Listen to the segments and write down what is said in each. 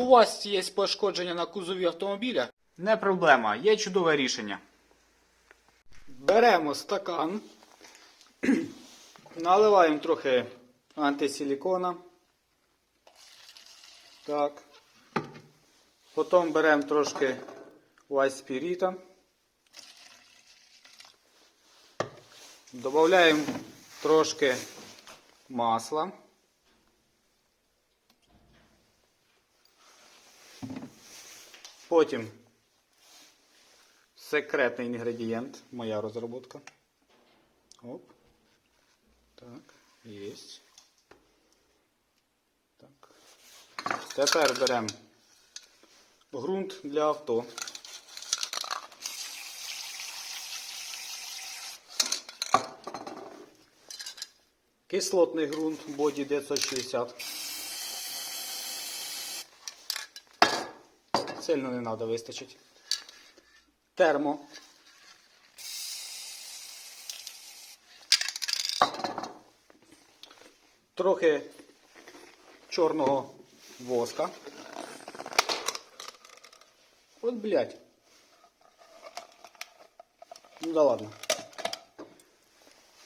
У вас є пошкодження на кузові автомобіля? Не проблема, є чудове рішення. Беремо стакан, наливаємо трохи антисилікона. Так. Потім беремо трошки вайспіріта. Додаємо трошки масла. Потім секретний інгредієнт, моя розробка. Оп. Так, єсть. Так. Тепер беремо ґрунт для авто. Кислотний ґрунт боді 960. Сильно не треба вистачить. Термо. Трохи чорного воска. От, блядь. Ну да ладно.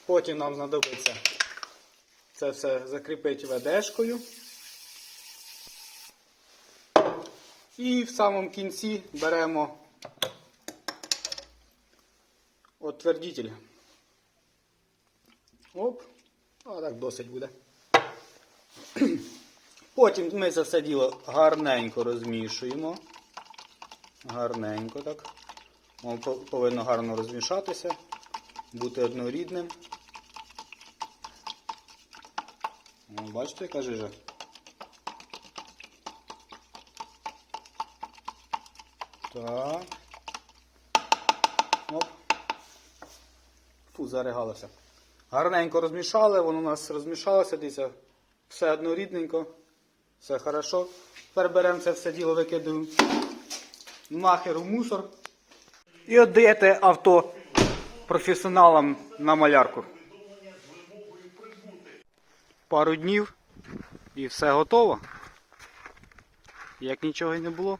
Потім нам знадобиться це все закріпити ведешкою. І в самому кінці беремо отвердитель. Оп, а так досить буде. Потім ми це все діло гарненько розмішуємо. Гарненько так. Воно повинно гарно розмішатися, бути однорідним. Бачите, яка жижа? Так. Оп. Фу, зарегалося. Гарненько розмішали, воно у нас розмішалося, дивіться, все однорідненько, все хорошо. Тепер беремо це все діло, викидаємо нахер у мусор. І віддаєте авто професіоналам на малярку. Пару днів і все готово. Як нічого й не було.